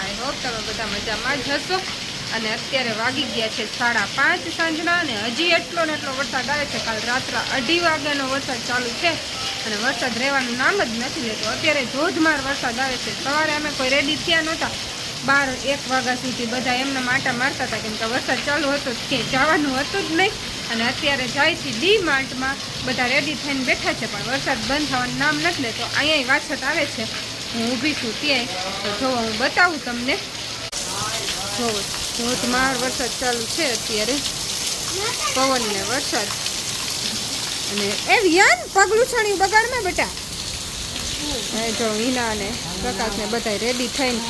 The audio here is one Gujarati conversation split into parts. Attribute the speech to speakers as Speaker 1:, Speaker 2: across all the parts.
Speaker 1: આઈ હોપ તમે બધા મજામાં જ હશો. અને અત્યારે વાગી ગયા છે સાડા પાંચ સાંજના અને હજી એટલો ને એટલો વરસાદ આવે છે. કાલ રાત્રે અઢી વાગ્યાનો વરસાદ ચાલુ છે અને વરસાદ રહેવાનું નામ જ નથી લેતો. અત્યારે ધોધમાર વરસાદ આવે છે. સવારે અમે કોઈ રેડી થયા નહોતા. બાર એક વાગ્યા સુધી બધા એમના માટા મારતા હતા કેમ કે વરસાદ ચાલુ હતો કે જવાનું હતું જ નહીં. અને અત્યારે જાય છે ડી માર્ટમાં બધા રેડી થઈને બેઠા છે પણ વરસાદ બંધ થવાનું નામ નથી લેતો. અહીંયા વાછત આવે છે. હું ઊભી છું ત્યાંય તો જો હું બતાવું તમને. જો ધોધમાર વરસાદ ચાલુ છે અત્યારે. પવન ને વરસાદ. અને એ વિયાન પગલું છાણ્યું બગાડમાં બેટા. જો હિના અને પ્રકાશ ને બધા રેડી થઈને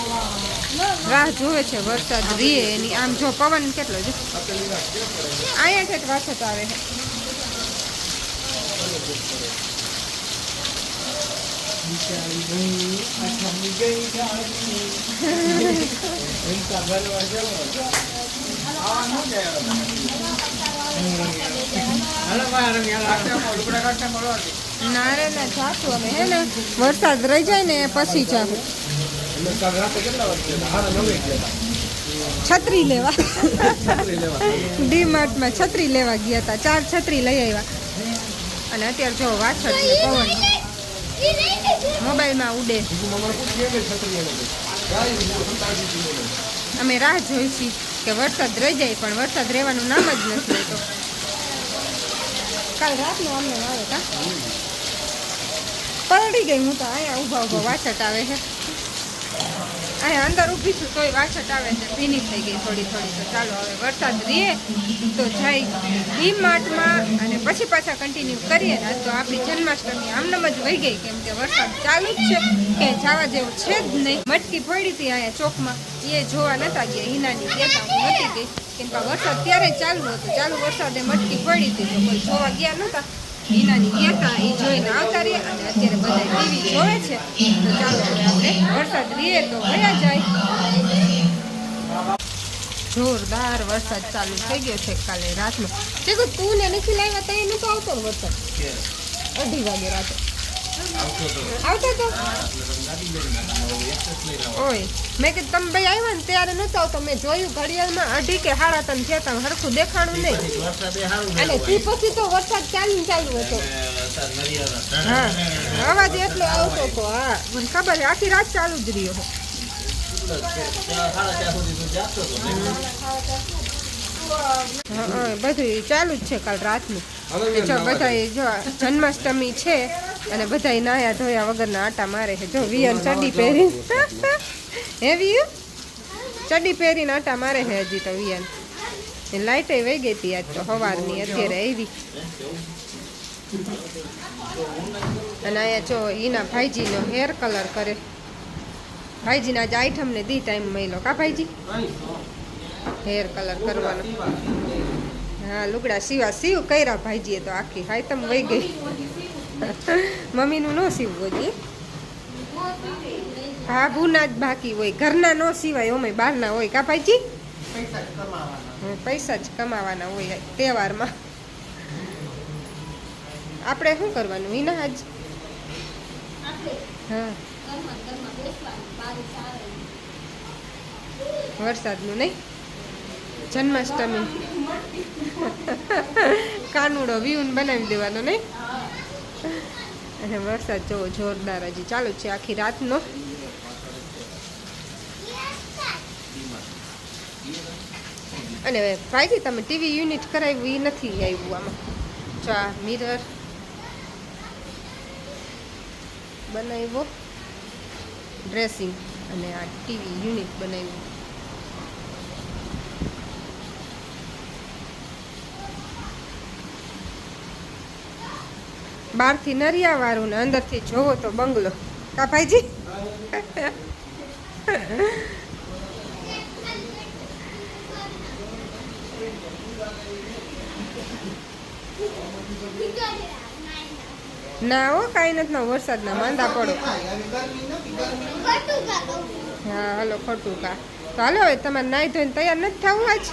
Speaker 1: રાહ જોવે છે વરસાદ રીએ એની. આમ જો પવન કેટલો છે. અહીંયા ઠેઠ વરસાદ આવે છે. ના રે ના અમે હે ને વરસાદ રહી જાય ને પછી જાવું છત્રી લેવા ડી માર્ટમાં છત્રી લેવા ગયા હતા. ચાર છત્રી લઈ આવ્યા. અને અત્યારે જો વાછળ પવન. મોબાઈલમાં ઉડે. અમે રાહ જોઈશી કે વરસાદ રહી જાય, પણ વરસાદ રહેવાનું નામ જ નથી લેતો કાલ રાતનો અમને આવે કા ગઈ, હું તો અહીંયા ઊભા ઊભા વાછટ આવે છે. અહીંયા અંદર ઊભી છું તોય વાછટ આવે છે, ભીની થઈ ગઈ થોડી થોડી. તો ચાલો હવે વરસાદ રહીએ તો જાય ડી માર્ટમાં અને પછી પાછા કન્ટિન્યુ કરીએ ને. તો આપણી જન્માષ્ટમી આમનામ જ વહી ગઈ, કેમ કે વરસાદ ચાલુ જ છે, કે જવા જેવું છે જ નહીં. મટકી પડી હતી અહીંયા ચોકમાં, એ જોવા નતા ગયા, હિનાની દેતા હું નથી ગઈ. કેમ કે વરસાદ ત્યારે ચાલુ હતો, ચાલુ વરસાદે મટકી પડી હતી, તો કોઈ જોવા ગયા નતા. તો વરસાદ રીએ તો ગયા જાય. જોરદાર વરસાદ ચાલુ થઈ ગયો છે કાલે રાતનો. ચેકુ તું ને નથી લાવ્યા તો એ નતો આવતો વરસાદ. અઢી વાગે રાતે. આવતો મેં કીધું, તમે ભાઈ આવ્યા ને ત્યારે નતો આવતો. મેં જોયું ઘડિયાળમાં અઢી કે સાડા ત્રણ થયા તમે હરખું દેખાણું નહીં. અને તે પછી તો વરસાદ ચાલુ ચાલુ હતો. હા, અવાજ એટલો આવતો હતો હા. ખબર છે, આખી રાત ચાલુ જ રહ્યો બધું ચાલુ જ છે કાલ રાતનું. જો બધા જન્માષ્ટમી છે અને બધા નાયા ધોયા વગરના આટા મારે છે. જો વિયન ચડી પહેરી હે વિયન? ચડી પહેરીને આટા મારે છે હજી તો વિયન. એ લાઈટે વહી ગઈ હતી આજ તો સવારની અત્યારે આવી. અને અહીંયા જો એના ભાઈજીનો હેર કલર કરે. ભાઈજીના આજે આઈટમને દી ટાઈમ મળ્યો. કા ભાઈજી? હેર કલર કરવાનો. હા, લુગડા સીવા સીવ કર્યા ભાઈજીએ તો આખી. હાય, તમ વહી ગઈ. મમ્મીનું ન સીવવું જોઈએ હા ભૂના જ બાકી હોય. ઘરના ન સિવાય ઓમે બહારના હોય. કા ભાઈજી? પૈસા જ કમાવાના હોય તહેવારમાં. આપણે શું કરવાનું? વિના આજ હા. વરસાદનું નહીં? જન્માષ્ટમી. કાનુડો વ્યુન બનાવી દેવાનો નહીં? અને વરસાદ જોવો જોરદાર હજી ચાલુ છે આખી રાતનો. અને ભાઈથી તમે ટીવી યુનિટ કરાવ્યું એ નથી આવ્યું આમાં? આ મિરર બનાવ્યો. ડ્રેસિંગ અને આ ટીવી યુનિટ બનાવ્યું. બહારથી નરિયા વાળું ને અંદરથી જોવો તો બંગલો. કા ભાઈજી? ના હો, કાંઈ નથી, ના વરસાદના માંદા પડો. હા, હાલો, ખોટું કા. તો હાલો, હવે તમારે નાઈ ધોઈને તૈયાર નથી થવું આજ?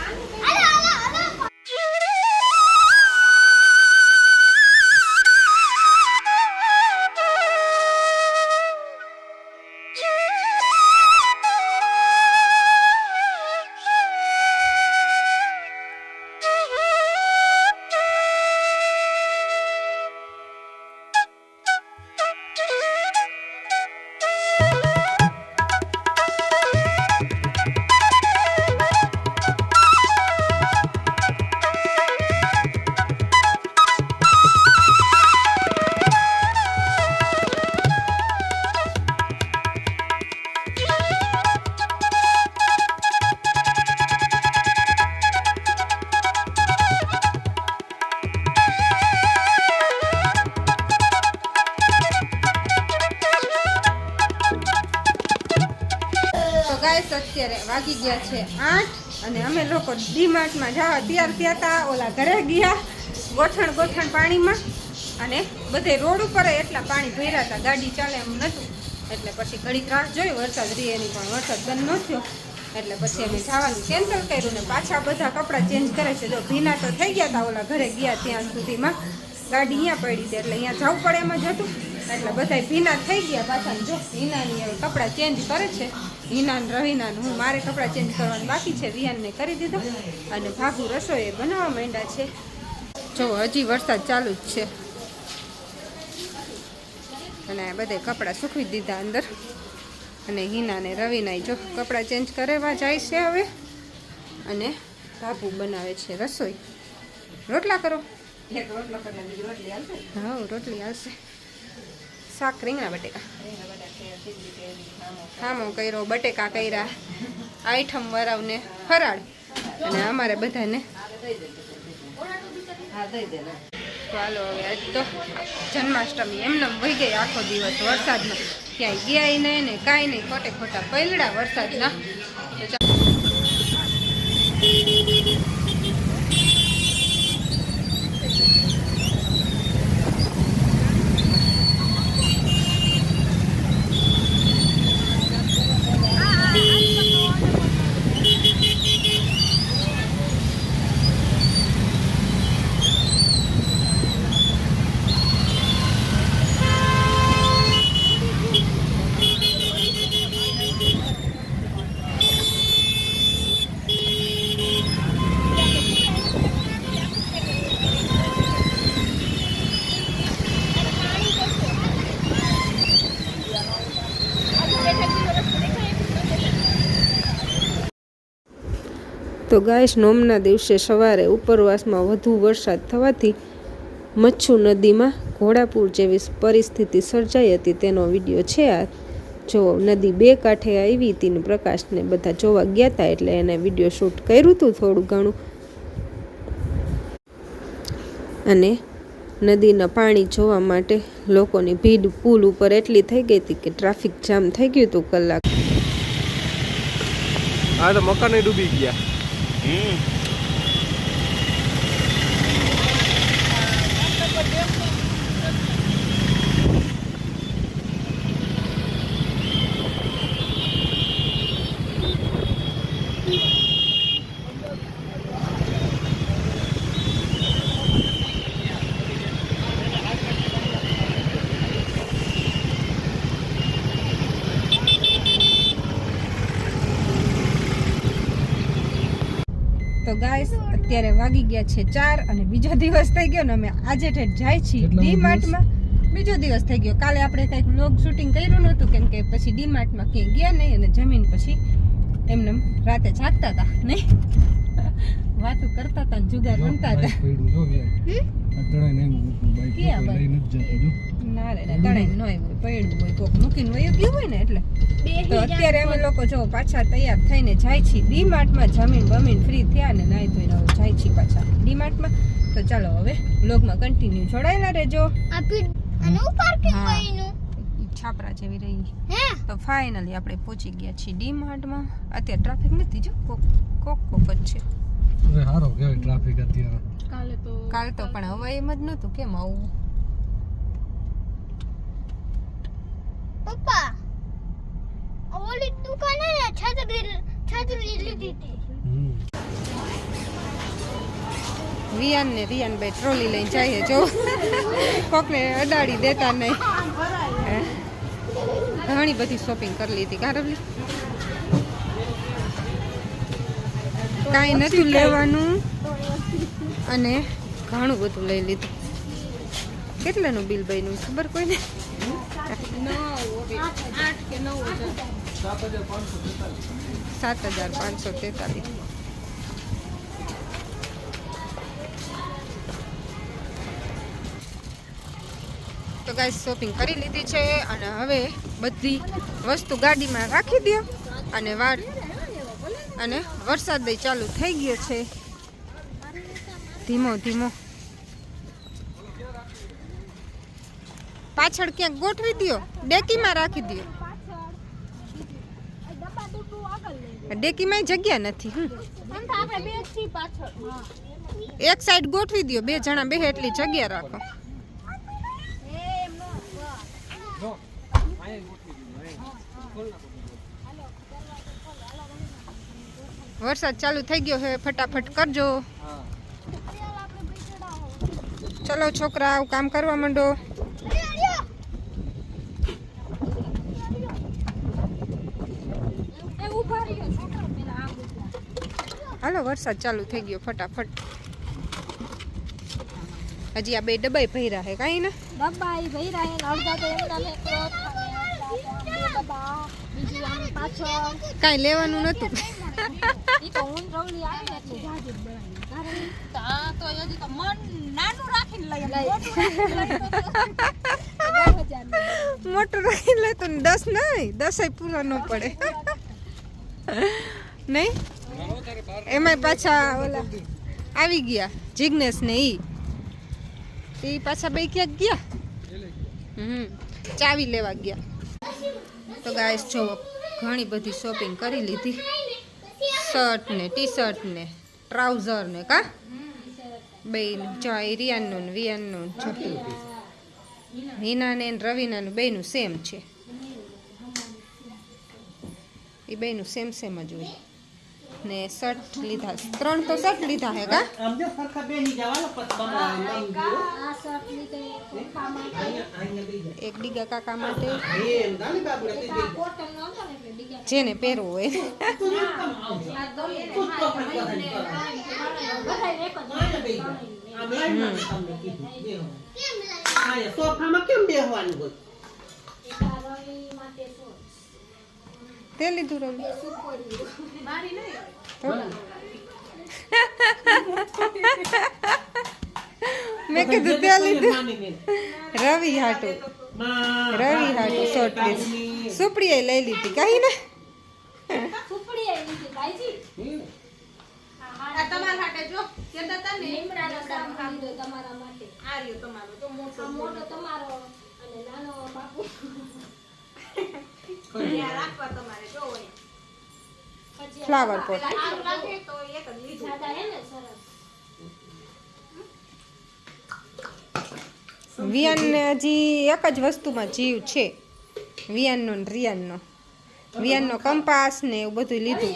Speaker 1: ગયા છે આઠ અને અમે લોકો ડીમાર્ટમાં જવા તૈયાર થયા હતા, ઓલા ઘરે ગયા, ગોઠણ ગોઠણ પાણીમાં અને બધે રોડ ઉપર એટલા પાણી ભર્યા હતા, ગાડી ચાલે એમ નહોતું એટલે પછી ઘડી રાહ જોઈ, વરસાદ રહી એની પણ વરસાદ બંધ ન થયો. એટલે પછી અમે જવાનું કેન્સલ કર્યું ને પાછા બધા કપડાં ચેન્જ કરે છે. જો ભીના તો થઈ ગયા હતા, ઓલા ઘરે ગયા ત્યાં સુધીમાં. ગાડી અહીંયા પડી હતી, એટલે અહીંયા જવું પડે એમ જ હતું. એટલે બધા ભીના થઈ ગયા પાછા જો હિનાની હવે કપડાં ચેન્જ કરે છે. હિનાન રવિના હું મારે કપડાં ચેન્જ કરવાનું બાકી છે. રિયાનને કરી દીધો અને ભાગુ રસોઈ બનાવવા માંડ્યા છે. જો હજી વરસાદ ચાલુ જ છે. અને બધે કપડાં સૂકવી દીધા અંદર. અને હિના ને રવિનાય જો કપડાં ચેન્જ કરેવા જાય છે હવે. અને ભાભુ બનાવે છે રસોઈ. રોટલા કરો. હા રોટલી આવશે શાક રીંગણા બટેકા. હામો કર્યો. બટેકા કર્યા આઈઠમ વરાવને ફરાળ. અને અમારે બધાને ચાલો હવે આજ તો જન્માષ્ટમી એમને વહી ગઈ આખો દિવસ વરસાદમાં ક્યાંય ગયા નહીં ને કાંઈ નહીં ખોટે ખોટા પૈલડા વરસાદના. તો. ગાયશ નોમના દિવસે સવારે ઉપરવાસમાં વધુ વરસાદ થવાથી મચ્છુ નદીમાં ઘોડાપુર જેવી પરિસ્થિતિ સર્જાઈ હતી. તેનો વીડિયો છે આ. જો નદી બે કાંઠે આવી હતી ને પ્રકાશને બધા જોવા ગયા હતા એટલે એને વીડિયો શૂટ કર્યું હતું થોડું ઘણું. અને નદીના પાણી જોવા માટે લોકોની ભીડ પુલ ઉપર એટલી થઈ ગઈ હતી કે ટ્રાફિક જામ થઈ ગયું હતું કલાક.
Speaker 2: આ તો મકાન ડૂબી ગયા.
Speaker 1: તો અત્યારે વાગી ગયા છે ચાર અને બીજો દિવસ થઈ ગયો ને અમે આજે ઠેઠ જાય છીએ ડી માર્ટમાં બીજો દિવસ થઈ ગયો. કાલે આપણે કંઈક વ્લોગ શૂટિંગ કર્યું નહોતું કેમ કે પછી ડી માર્ટમાં ક્યાંય ગયા નહીં અને જમીન પછી એમને રાતે જાગતા હતા નહીં? વાતો કરતા હતા ને જુગાર રમતા હતા. ક્યાં ભાઈ? ને રે તણાઈ ન આવ્યું હોય પડ્યું હોય કોક મૂકીને વયું ગયું હોય ને એટલે. તો અત્યારે અમે લોકો જો પાછા તૈયાર થઈને જાય છીએ ડી માર્ટમાં જમીન બમીન ફ્રી થયા ને નાઈ ધોઈને હવે જાય છીએ પાછા ડી માર્ટમાં તો ચાલો હવે બ્લોગમાં કન્ટિન્યુ જોડાયેલા રહેજો. છાપરા જેવી રહી.
Speaker 3: હે?
Speaker 1: તો ફાઇનલી આપણે પહોંચી ગયા છીએ ડીમાર્ટમાં. અત્યારે ટ્રાફિક નથી જો કોક કોક કોક જ છે.
Speaker 2: હારો કહેવાય ટ્રાફિક અત્યારે.
Speaker 3: કાલે તો
Speaker 1: કાલ તો પણ હવે એમ જ નહોતું કેમ આવું?
Speaker 3: પપ્પા ઓલી દુકાને ને છત્રી છત્રી લીધી હતી.
Speaker 1: વિયાન ને રિયાન ભાઈ ટ્રોલી લઈને જાય જો. કોકને અડાડી દેતા નહીં. ઘણી બધી શોપિંગ કરી લીધી. કારવલી કાંઈ નથી લેવાનું. અને ઘણું બધું લઈ લીધું. કેટલાનું બિલ બન્યું ખબર કોઈને? સાત હજાર પાંચસો તેતાલીસ. તો ગાય શોપિંગ કરી લીધી છે અને હવે બધી વસ્તુ ગાડીમાં રાખી દો અને વાર અને વરસાદ ચાલુ થઈ ગયો છે. ધીમો ધીમો. પાછળ ક્યાંક ગોઠવી દો ડેકીમાં રાખી દો ડેકીમાં જગ્યા નથી હમ.
Speaker 3: આમ તો આપણે બે જ છીએ પાછળ હા
Speaker 1: એક સાઈડ ગોઠવી દ્યો બે જણા બે એટલી જગ્યા રાખો.
Speaker 3: એ એમ નો
Speaker 1: વરસાદ ચાલુ થઈ ગયો હવે ફટાફટ કરજો.
Speaker 3: ચાલ આપણે બેસડા હો.
Speaker 1: ચલો છોકરા આવું કામ કરવા માંડો
Speaker 3: એ ઊભા રહ્યો છોકરો પેલા આમ ઊભા
Speaker 1: હાલો વરસાદ ચાલુ થઈ ગયો ફટાફટ. હજી આ બે ડબ્બાઈ ભર્યા હે કાંઈ ને?
Speaker 3: ડબ્બા ઈ ભઈરા હે ને અડધા તો એમના ને ક્રોસ થાય અડધા તો આમ બે ડબ્બા બીજું આમ પાછળ.
Speaker 1: કાંઈ લેવાનું નહોતું.
Speaker 3: ઈ તો ઊન રવલી આવે ને એટલે જાજી જ બનાવી કારણ તો આ તો હજી તો મન નાનું રાખીને લઈ મોટું રાખીને લઈ તો દસ હજારનું.
Speaker 1: મોટું રાખી લે તો દસ નહીં દસ પૂરા ન પડે. નહીં? એમાંય પાછા ઓલા આવી ગયા, જિગ્નેશ ને ઈ. એ પાછા બે ક્યાંક ગયા? હમ, ચાવી લેવા ગયા. તો ગાય જો ઘણી બધી શોપિંગ કરી લીધી. શર્ટ ને ટી શર્ટ ને ટ્રાઉઝર ને, કા? બે જો રિયાનનું ને વિયાનનું હિનાને ને રવિનાનું બેયનું સેમ છે. એ બેયનું સેમ સેમ જ હોય. ને શર્ટ લીધા ત્રણ તો શર્ટ લીધા હે કા?
Speaker 4: સમજો સરખા બે ની જવાનો
Speaker 1: એક ડીગા કાકા માટે. જેને પહેરવું હોય.
Speaker 4: તું કેમ આવજો.
Speaker 3: આ
Speaker 4: તે
Speaker 1: લીધું તો? મેં કીધું તે લીધું. રવિ હાટુ. રવિ હાટુ શોર્ટ પીસ સુપડીએ લઈ લીધી. કહી ને?
Speaker 3: તમારા માટે
Speaker 5: આ રહ્યો તમારો. તો મોટો
Speaker 3: મોટો. તમારો અને નાનો બાપુ
Speaker 5: ત્યાં રાખવા તમારે જો અહીંયા
Speaker 3: પછી
Speaker 1: ફ્લાવર પોટ
Speaker 5: સારું લાગે તો એક જ લીધું.
Speaker 3: જાડા હે ને સરસ.
Speaker 1: વિયાનને હજી એક જ વસ્તુમાં જીવ છે. વિયાનનો ને રિયાનનો. વિયાનનો કંપાસ ને એવું બધું લીધું.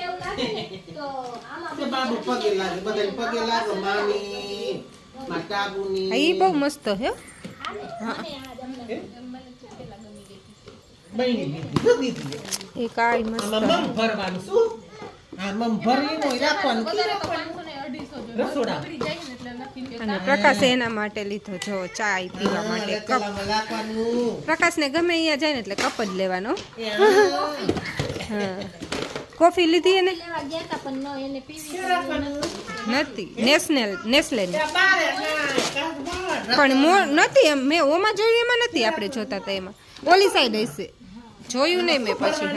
Speaker 1: હા એ બહુ મસ્ત હે.
Speaker 3: આને આને આ જમણે
Speaker 4: બહેની દીધી શું દીધી
Speaker 1: એ કાઈ મસ્ત.
Speaker 4: મમ ભરવાનું શું? આ મમ ભરી રાખવાનું. રસોડા.
Speaker 1: અને પ્રકાશે એના માટે લીધો જો ચાય પીવા માટે કપ.
Speaker 4: રાખવાનું.
Speaker 1: પ્રકાશને ગમે અહીંયા જાય ને એટલે કપ જ લેવાનો. કોફી લીધી એને?
Speaker 3: ન
Speaker 1: નથી. નેશનલ
Speaker 4: ના બાર
Speaker 1: પણ મો નથી એમ મેં ઓમાં જોયું એમાં નથી આપણે જોતા હતા એમાં. ઓલી સાઈડ હશે. જોયું નહીં મેં પછી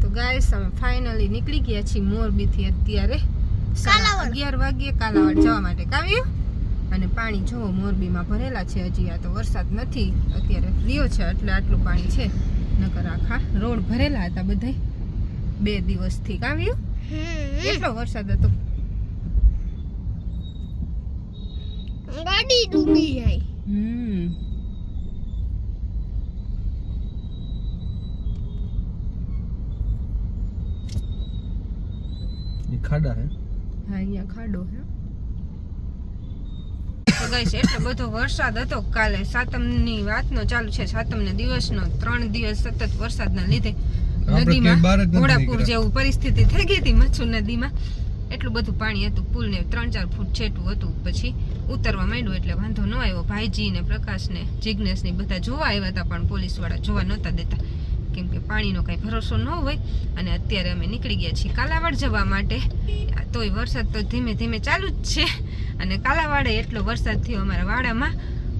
Speaker 3: તો થી
Speaker 1: ગાઈસ અમે ફાઇનલી નીકળી ગયા છીએ મોરબીથી અત્યારે. સાડા અગિયાર વાગ્યે કાલાવાડ જવા માટે. કાવ્યું અને પાણી જોવો મોરબીમાં ભરેલા છે હજી આ તો વરસાદ નથી. અત્યારે રહ્યો છે એટલે આટલું પાણી છે. નકર આખા રોડ ભરેલા હતા બધે બે દિવસથી કાવ્યું કેટલો વરસાદ હતો.
Speaker 3: ગાડી ડૂબી જાય.
Speaker 1: હમ.
Speaker 2: ખાડા હે?
Speaker 1: હા અહીંયા ખાડો હે. તો છે. એટલો બધો વરસાદ હતો કાલે. સાતમની વાતનો ચાલુ છે. સાતમને દિવસનો ત્રણ દિવસ સતત વરસાદના લીધે નદીમાં ઘોડાપુર જેવું પરિસ્થિતિ થઈ ગઈ હતી મચ્છુ નદીમાં. એટલું બધું પાણી હતું. પુલ ને ત્રણ ચાર ફૂટ છેટું હતું. પછી ઉતરવા માંડ્યું એટલે વાંધો ન આવ્યો. ભાઈજી ને પ્રકાશ ને જિજ્ઞેશ ને બધા જોવા આવ્યા હતા પણ પોલીસવાળા જોવા નહોતા દેતા. કેમ કે પાણીનો કાંઈ ભરોસો ન હોય અને અત્યારે અમે નીકળી ગયા છીએ કાલાવાડ જવા માટે. તોય વરસાદ તો ધીમે ધીમે ચાલુ જ છે અને કાલાવાડે એટલો વરસાદ થયો અમારા વાડામાં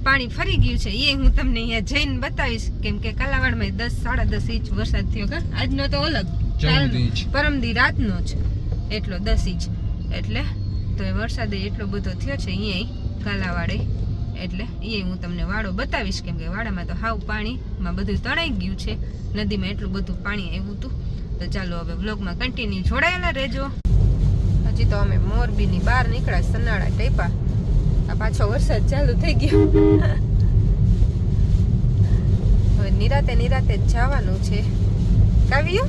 Speaker 1: પાણી ફરી ગયું છે. એ હું તમને અહીંયા જઈને બતાવીશ કેમ કે કાલાવાડમાં દસ સાડા દસ ઇંચ વરસાદ થયો કે? આજનો તો અલગ. પરમદી રાતનો જ. એટલો દસ ઇંચ. એટલે તો એ વરસાદ એટલો બધો થયો છે અહીંયા કાલાવાડે. એટલે એ હું તમને વાડો બતાવીશ કેમ કે વાડામાં તો હાવ પાણીમાં બધું તણાઈ ગયું છે. નદીમાં એટલું બધું પાણી આવ્યું હતું. તો ચાલો હવે વ્લોગમાં કન્ટિન્યુ જોડાયેલા રહેજો. હજી તો અમે મોરબીની બહાર નીકળ્યા, સનાળા ટેપા. આ પાછો વરસાદ ચાલુ થઈ ગયો. હવે નિરાતે નિરાતે જવાનું છે. કાવ્યું?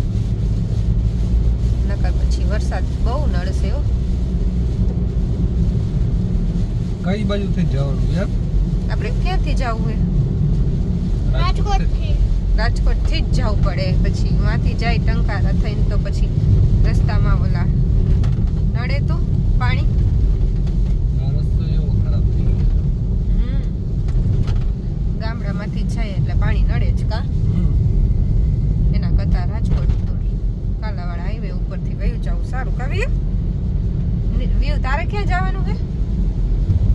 Speaker 1: નકર પછી વરસાદ બહુ નડશે હો.
Speaker 2: કઈ બાજુથી જવાનું યાર
Speaker 1: આપણે ક્યાંથી જવું હે
Speaker 3: રાજકોટથી.
Speaker 1: રાજકોટથી જ જવું પડે. પછી માંથી જાય ટંકારા થઈને તો પછી રસ્તામાં ઓલા નડે તો પાણી. ગામડામાંથી જાય એટલે પાણી નડે જ કા?
Speaker 2: હમ.
Speaker 1: એના કરતા રાજકોટ તો કાલાવાડા હાઈવે ઉપરથી વયું જવું સારું. કાવ્યું? વ્યૂ તારે ક્યાં જવાનું હે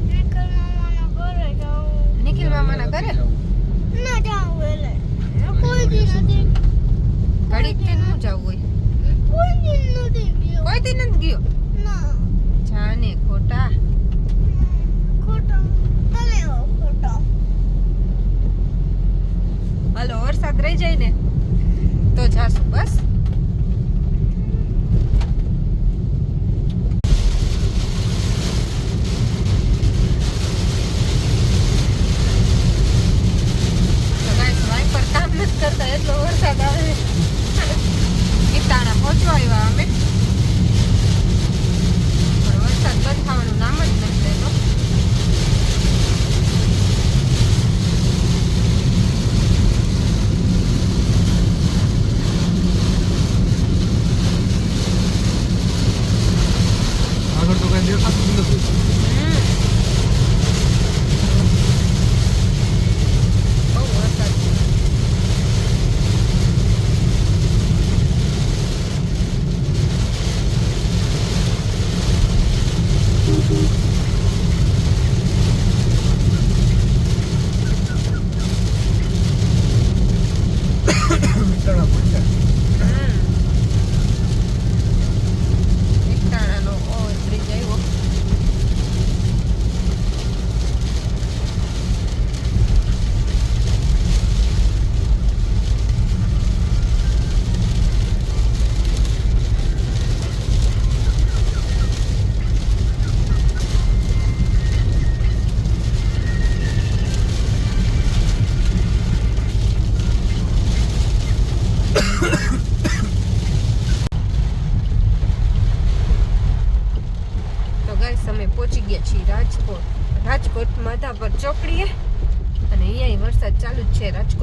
Speaker 3: નીકળ મામાના ઘરે જાઉં
Speaker 1: નિખિલ મામાના ઘરે
Speaker 3: ના જાઉં એટલે. કોઈ દી નથી.
Speaker 1: ઘડીક તે નું જવું હોય?
Speaker 3: કોઈ દી નથી ગયો.
Speaker 1: કોઈ દી નથી ગયો?
Speaker 3: ના.
Speaker 1: જાને ખોટા.
Speaker 3: ખોટા. તમે ખોટો.
Speaker 1: હાલો વરસાદ રહી જાય ને તો જાશું બસ.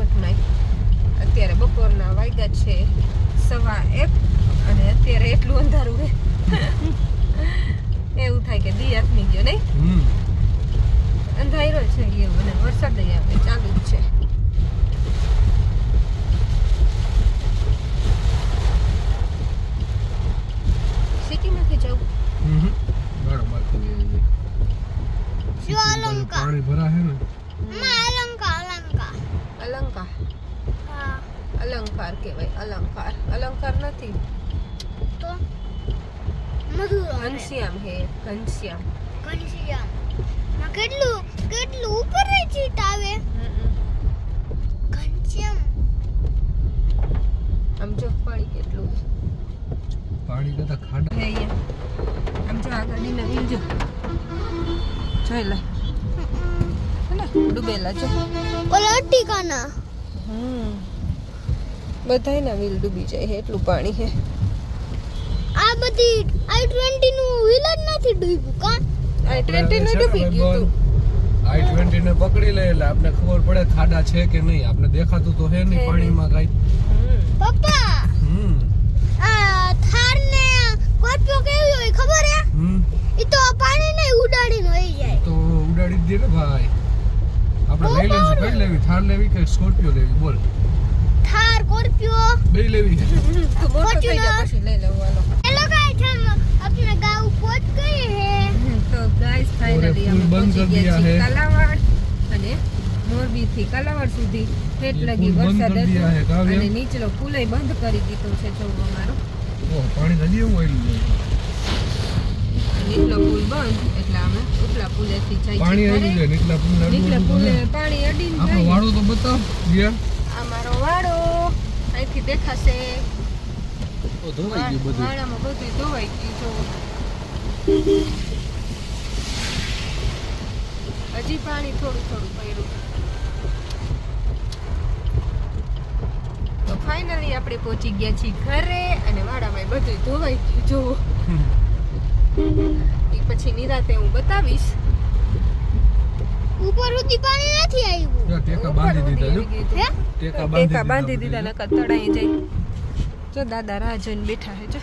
Speaker 1: જ છે અત્યારે બપોરના વાગ્યા છે સવા એક અને અત્યારે એટલું અંધારું છે. એવું થાય કે દી આથમી ગયો નહીં? અંધારો છે એવું અને વરસાદ આવે ચાલુ જ છે. સિટીમાંથી જવું.
Speaker 3: શિવાલંકા
Speaker 2: પાણી ભરાશે ને
Speaker 3: માં અલંકા અલંકા
Speaker 1: અલંકાર
Speaker 3: હા
Speaker 1: અલંકાર કહેવાય અલંકાર. અલંકાર નથી.
Speaker 3: તો
Speaker 1: ઘનશ્યામ હે ઘનશ્યામ.
Speaker 3: ઘનશ્યામ. કેટલું કેટલું ઉપર ચીટ આવે ઘનશ્યામ.
Speaker 1: આમ જો પાણી કેટલું
Speaker 2: પાણી કરતા ખાડા.
Speaker 1: હે અહીંયા. આમ જો આ ગાડીના વ્હીલ જો. જોઈ લે. ડૂબેલા જો.
Speaker 3: ઓલા અટ્ટિકાના.
Speaker 1: હમ. બધાયના વ્હીલ ડૂબી જાય છે એટલું પાણી છે.
Speaker 3: આ બધી આઈ ટ્વેન્ટી નું વ્હીલ જ નથી ડૂબ્યું કા?
Speaker 1: આઈ ટ્વેન્ટી નું ડૂબી ગયું
Speaker 2: આઈ ટ્વેન્ટી ને પકડી લે એટલે આપણે ખબર પડે ખાડા છે કે નહીં. આપણે દેખાતું તો હે નહીં પાણીમાં કઈ.
Speaker 3: પપ્પા
Speaker 2: હમ.
Speaker 3: આ થાર ને કેવી હોય ખબર હે?
Speaker 2: હમ.
Speaker 3: ઈ તો પાણી ને ઉડાડીને વહી જાય.
Speaker 2: તો ઉડાડી દે ને ભાઈ. આપણે લઈ લઈશું કઈ લેવી થાર લેવી કે સ્કોર્પિયો લેવી? બોલ.
Speaker 3: થાર કોર્પિયો
Speaker 2: બે લેવી
Speaker 1: તો મોટો થઈ
Speaker 3: જાય
Speaker 1: પછી લઈ લેવું હાલો.
Speaker 3: હેલો ગાઈસ હમ અપના ગાંવ પહોંચ ગયે હે.
Speaker 1: તો ગાઈસ ફાઇનલી અમે પહોંચી ગયા છીએ કલાવાડ. અને મોરબી થી કલાવાડ સુધી
Speaker 2: ફેટ
Speaker 1: લગી વરસાદ હતો. અને નીચલો પુલે બંધ કરી દીધો છે જો અમારો
Speaker 2: ઓ પાણી નદી એવું આવ્યું
Speaker 1: નીચલો પુલ બંધ એટલે અમે ઉપલા પુલે થી જઈ
Speaker 2: પાણી અડી જાય નીચલા પુલ
Speaker 1: પુલે પાણી અડીને
Speaker 2: આપણો વાળો તો બતાવ ગયા
Speaker 1: આ મારો વાડો. અહીંથી દેખાશે.
Speaker 2: તો ધોવાઈ ગયું બધું.
Speaker 1: વાડામાં બધું ધોવાઈ ગયું જો. હજી પાણી થોડું થોડું પડ્યું. તો ફાઇનલી આપણે પહોંચી ગયા છીએ ઘરે અને વાડામાં બધું ધોવાઈ ગયું જો. એ પછી નિરાતે હું બતાવીશ.
Speaker 3: ઉપર સુધી પાણી નથી આવ્યું.
Speaker 2: ઉપર ટેકા બાંધી દીધા જો.
Speaker 3: હે?
Speaker 2: ટેકા
Speaker 1: બાંધી દીધા નકર તળાઈ જાય. જો દાદા રાહ જોઈને બેઠા હે જો.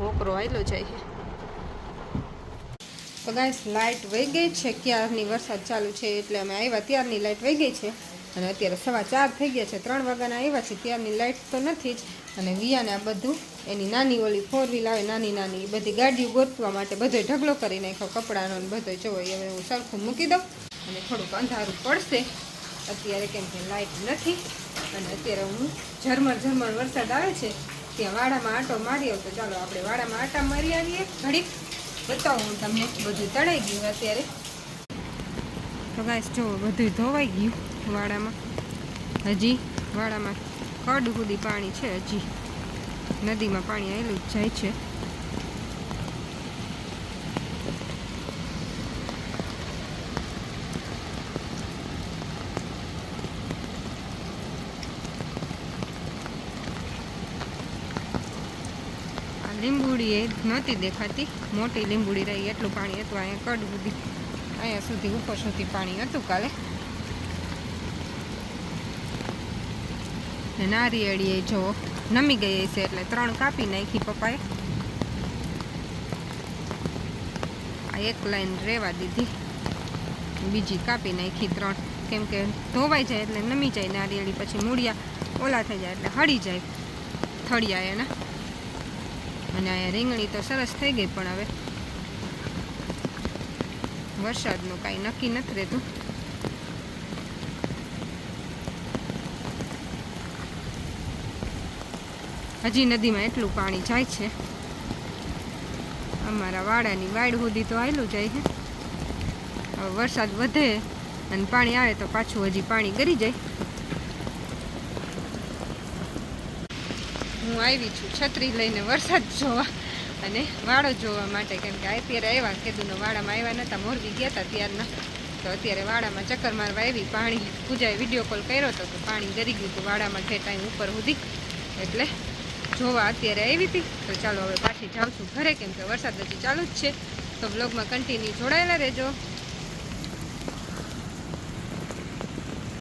Speaker 1: હોકરો આવેલો જાય તો ગાઈસ લાઇટ વહી ગઈ છે ક્યારની વરસાદ ચાલુ છે એટલે અમે આવ્યા ત્યારની લાઇટ વહી ગઈ છે. અને અત્યારે સવા ચાર થઈ ગયા છે ત્રણ વાગ્યાના આવ્યા છે ત્યારની લાઇટ તો નથી જ. અને વિયાને આ બધું એની નાની ઓલી ફોર વ્હીલ આવે નાની નાની એ બધી ગાડીઓ ગોતવા માટે બધો ઢગલો કરી નાખ્યો કપડાનો બધો જોવો હવે હું સરખું મૂકી દઉં. અને થોડુંક અંધારું પડશે. અત્યારે કેમ કે લાઇટ નથી. અને અત્યારે હું ઝરમર ઝરમર વરસાદ આવે છે, ત્યાં વાડામાં આંટો મારી આવ તો ચાલો આપણે વાડામાં આંટા મારી આવીએ. ઘડીક. બતાવું હું તમને. બધું તળાઈ ગયું અત્યારે. તો ગાય જો બધું ધોવાઈ ગયું વાડામાં. હજી વાડામાં કડ સુધી પાણી છે, હજી. નદીમાં પાણી આવેલું જ જાય છે. લીંબુડી એ નહોતી દેખાતી. મોટી લીંબુડી રહી, એટલું પાણી હતું, અહીંયા કડ સુધી અહીંયા સુધી ઉપર સુધી પાણી હતું કાલે. ને નારિયેળી એ જો નમી ગઈ છે એટલે ત્રણ કાપી નાખી પપ્પાએ. આ એક લાઈન રેવા દીધી. બીજી કાપી નાખી ત્રણ. કેમ કે ધોવાઈ જાય એટલે નમી જાય નારિયેળી, પછી મૂળિયા ઓલા થઈ જાય એટલે હળી જાય. થળિયા એના. અને અહીંયા રીંગણી તો સરસ થઈ ગઈ પણ હવે વરસાદનું કાંઈ નક્કી નથી રહેતું. હજી નદીમાં એટલું પાણી જાય છે. અમારા વાડાની વાડ સુધી તો આવેલું જાય છે હવે વરસાદ વધે અને પાણી આવે તો પાછું હજી પાણી ગરી જાય. હું આવી છું. છત્રી લઈને વરસાદ જોવા અને વાડો જોવા માટે કેમ કે અત્યારે આવ્યા કીધું વાડામાં આવ્યા નહોતા મોરબી ગયા હતા ત્યારના. તો અત્યારે વાડામાં ચક્કર મારવા આવી, પાણી પૂજાએ વીડિયો કોલ કર્યો હતો તો પાણી ગરી ગયું હતું વાડામાં ટાઈમ ઉપર સુધી. એટલે જોવા અત્યારે આવી હતી. તો ચાલો હવે પાછી જાઉં છું ઘરે કેમ કે વરસાદ હજી ચાલુ જ છે. તો બ્લોગમાં કન્ટિન્યુ જોડાયેલા રહેજો.